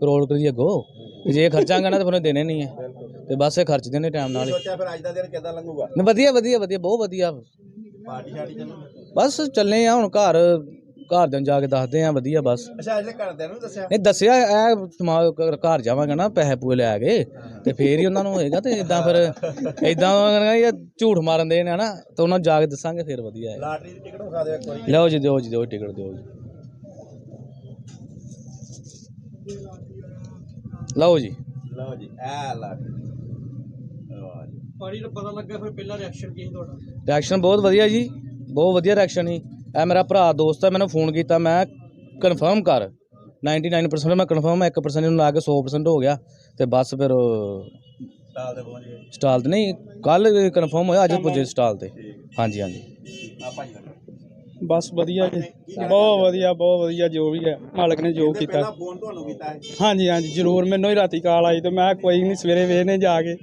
ਕਰੋੜ ਰੁਪਏ ਦੀ ਅੱਗੋ। ਤੇ ਜੇ ਖਰਚਾਂਗੇ ਨਾ ਤਾਂ ਫਿਰ ਦੇਣੇ ਨਹੀਂ ਹੈ ਤੇ ਬਸ ਇਹ ਖਰਚ ਦੇਣੇ ਟਾਈਮ ਨਾਲ ਹੀ। ਸੋਚਿਆ ਫਿਰ ਅੱਜ ਦਾ ਦਿਨ ਕਿੱਦਾਂ ਲੰਘੂਗਾ? ਨਹੀਂ, ਵਧੀਆ ਵਧੀਆ ਵਧੀਆ ਬਹੁਤ ਵਧੀਆ। ਪਾਰਟੀ ਸ਼ਾਰਟੀ ਚੱਲੂ? ਬਸ ਚੱਲੇ ਆ ਹੁਣ ਘਰ ਘਰ ਦੇ ਜਾ ਕੇ ਦੱਸਦੇ ਆ ਵਧੀਆ ਬਸ। ਅੱਛਾ ਜਿਹੜੇ ਘਰਦਿਆਂ ਨੂੰ ਦੱਸਿਆ? ਇਹ ਦੱਸਿਆ ਇਹ ਸਮਾਂ ਘ- ਘਰ ਜਾਵਾਂਗਾ ਨਾ ਪੈਸੇ ਪੂਏ ਲੈ ਕੇ ਤੇ ਫੇਰ ਹੀ ਉਹਨਾਂ ਨੂੰ ਹੋਏਗਾ ਤੇ ਇਦਾਂ ਫਿਰ ਇਦਾਂ ਇਹ ਝੂਠ ਮਾਰਨ ਦੇ ਨੇ ਨਾ ਤੇ ਉਹਨਾਂ ਨੂੰ ਜਾ ਕੇ ਦੱਸਾਂਗੇ ਫਿਰ ਵਧੀਆ ਹੈ। ਲਾਟਰੀ ਦੀ ਟਿਕਟ ਵਿਖਾ ਦਿਓ ਇੱਕ ਵਾਰੀ। ਲਓ ਜੀ ਦਿਓ ਜੀ ਦਿਓ ਟਿਕਟ ਦਿਓ ਜੀ। ਲਓ ਜੀ। ਲਓ ਜੀ ਵਾਹ ਜੀ। ਪਾਣੀ ਦਾ ਪਤਾ ਲੱਗਾ ਫਿਰ ਪਹਿਲਾ ਰਿਐਕਸ਼ਨ ਕੀ ਸੀ ਤੁਹਾਡਾ? ਰਿਐਕਸ਼ਨ ਬਹੁਤ ਵਧੀਆ ਜੀ ਬਹੁਤ ਵਧੀਆ ਰਿਐਕਸ਼ਨ ਸੀ। ਇਹ ਮੇਰਾ ਭਰਾ ਦੋਸਤ ਹੈ ਮੈਨੂੰ ਫੋਨ ਕੀਤਾ ਮੈਂ ਕਨਫਰਮ ਕਰ। 99% ਮੈਂ ਕਨਫਰਮ 1% ਨੂੰ ਲਾ ਕੇ 100% ਹੋ ਗਿਆ। ਤੇ ਬਸ ਫਿਰ ਸਾਲ ਦੇ ਪਹੁੰਚ ਗਏ। ਸਟਾਲ ਤੇ ਨਹੀਂ ਕੱਲ ਕਨਫਰਮ ਹੋਇਆ ਅੱਜ ਪੁੱਜੇ ਸਟਾਲ ਤੇ। ਹਾਂਜੀ ਹਾਂਜੀ। ਆ ਦਾ। ਬਸ ਵਧੀਆ ਜੀ। ਬਹੁਤ ਵਧੀਆ ਬਹੁਤ ਵਧੀਆ ਜੋ ਵੀ ਹੈ। ਮਾਲਕ ਨੇ ਜੋ ਕੀਤਾ। ਪਹਿਲਾਂ ਫੋਨ ਤੁਹਾਨੂੰ ਕੀਤਾ ਹੈ? ਹਾਂਜੀ ਹਾਂਜੀ ਜ਼ਰੂਰ। ਮੈਨੂੰ ਹੀ ਰਾਤੀ ਕਾਲ ਆਈ ਤੇ ਮੈਂ ਕੋਈ ਨਹੀਂ ਸਵੇਰੇ ਵੇਖਨੇ ਜਾ ਕੇ।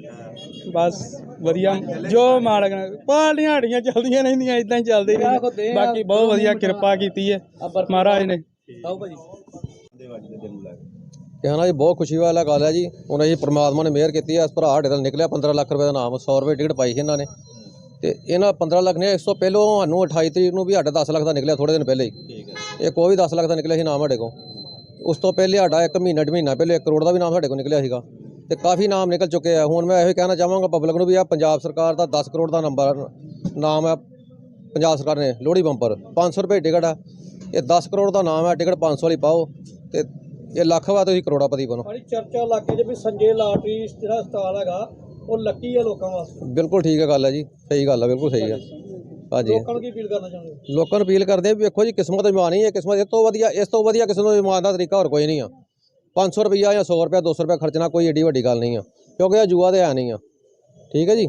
ਬਸ ਵਧੀਆ। ਜੋ ਮਾਲਕ ਨੇ ਪਾਲੀਆਂ ਹੜੀਆਂ ਚੱਲਦੀਆਂ ਰਹਿੰਦੀਆਂ ਇਦਾਂ ਹੀ ਚੱਲਦੀ ਰਹਿੰਦੀ। ਬਾਕੀ ਬਹੁਤ ਵਧੀਆ ਕਿਰਪਾ ਕੀਤੀ ਹੈ। ਮਹਾਰਾਜ ਨੇ। ਆਓ ਭਾਜੀ। ਕਹਿਣਾ ਜੀ ਬਹੁਤ ਖੁਸ਼ੀ ਵਾਲਾ ਗੱਲ ਹੈ ਜੀ। ਉਹਨਾਂ ਜੀ ਪ੍ਰਮਾਤਮਾ ਨੇ ਮਿਹਰ ਕੀਤੀ ਹੈ ਇਸ ਭਰਾ ਸਾਡੇ ਦਾ ਨਿਕਲਿਆ 15 ਲੱਖ ਰੁਪਏ ਦਾ ਨਾਮ। 100 ਰੁਪਏ ਟਿਕਟ ਪਾਈ ਸੀ ਇਹਨਾਂ ਨੇ। ਤੇ ਇਹਨਾਂ 15 ਲੱਖ ਨੇ ਇਸ ਤੋਂ ਪਹਿਲੋਂ ਸਾਨੂੰ 28 ਤਰੀਕ ਨੂੰ ਵੀ ਸਾਡਾ 10 ਲੱਖ ਦਾ ਨਿਕਲਿਆ ਥੋੜੇ ਦਿਨ ਪਹਿਲੇ ਹੀ। ਠੀਕ ਹੈ ਇਹ ਕੋਈ ਵੀ 10 ਲੱਖ ਦਾ ਨਿਕਲਿਆ ਸੀ ਨਾਮ ਸਾਡੇ ਕੋਲ। ਉਸ ਤੋਂ ਪਹਿਲੇ ਸਾਡਾ ਇੱਕ ਮਹੀਨਾ ਡੇਢ ਮਹੀਨਾ ਪਹਿਲੇ 1 ਕਰੋੜ ਦਾ ਵੀ ਨਾਮ ਸਾਡੇ ਕੋਲ ਨਿਕਲਿਆ ਸੀਗਾ। ਤੇ ਕਾਫੀ ਨਾਮ ਨਿਕਲ ਚੁੱਕੇ ਆ। ਹੁਣ ਮੈਂ ਇਹੋ ਕਹਿਣਾ ਚਾਹਾਂਗਾ ਪਬਲਿਕ ਨੂੰ ਵੀ ਆ ਪੰਜਾਬ ਸਰਕਾਰ ਦਾ 10 ਕਰੋੜ ਦਾ ਨੰਬਰ ਨਾਮ ਹੈ ਪੰਜਾਬ ਸਰਕਾਰ ਨੇ ਲੋਹੜੀ ਬੰਪਰ। 500 ਰੁਪਏ ਟਿਕਟ ਆ। ਇਹ 10 ਕਰੋੜ ਦਾ ਨਾਮ ਹੈ ਟਿਕਟ 500 ਵਾਲੀ ਪਾਓ। ਤੇ ਇਹ ਲੱਖ ਵਾ ਤੁਸੀਂ ਕਰੋੜਾਪਤੀ ਬਣੋ। ਚਰਚਾ ਇਲਾਕੇ 'ਚ ਵੀ ਸੰਜੇ ਲਾਟਰੀ ਜਿਹੜਾ ਸਟਾਲ ਹੈਗਾ ਉਹ ਲੱਕੀ ਹੈ ਲੋਕਾਂ ਵਾਸਤੇ। ਬਿਲਕੁਲ ਠੀਕ ਹੈ ਗੱਲ ਹੈ ਜੀ ਸਹੀ ਗੱਲ ਹੈ ਬਿਲਕੁਲ ਸਹੀ ਹੈ ਹਾਂਜੀ। ਲੋਕਾਂ ਨੂੰ ਕੀ ਅਪੀਲ ਕਰਨਾ ਚਾਹੁੰਦੇ ਹੋ? ਲੋਕਾਂ ਨੂੰ ਅਪੀਲ ਕਰਦੇ ਆ ਵੀ ਵੇਖੋ ਜੀ ਕਿਸਮਤ ਇਮਾਨ ਹੀ ਹੈ ਕਿਸਮਤ ਇਸ ਤੋਂ ਵਧੀਆ ਇਸ ਤੋਂ ਵਧੀਆ ਕਿਸੇ ਨੂੰ ਇਮਾਨ ਦਾ ਤਰੀਕਾ ਹੋਰ ਕੋਈ ਨਹੀਂ ਆ। 500 ਰੁਪਈਆ ਜਾਂ 100 ਰੁਪਇਆ 200 ਰੁਪਇਆ ਖਰਚਣਾ ਕੋਈ ਏਡੀ ਵੱਡੀ ਗੱਲ ਨਹੀਂ ਆ ਕਿਉਂਕਿ ਇਹ ਜੂਆ ਤੇ ਹੈ ਨਹੀਂ ਆ। ਠੀਕ ਹੈ ਜੀ?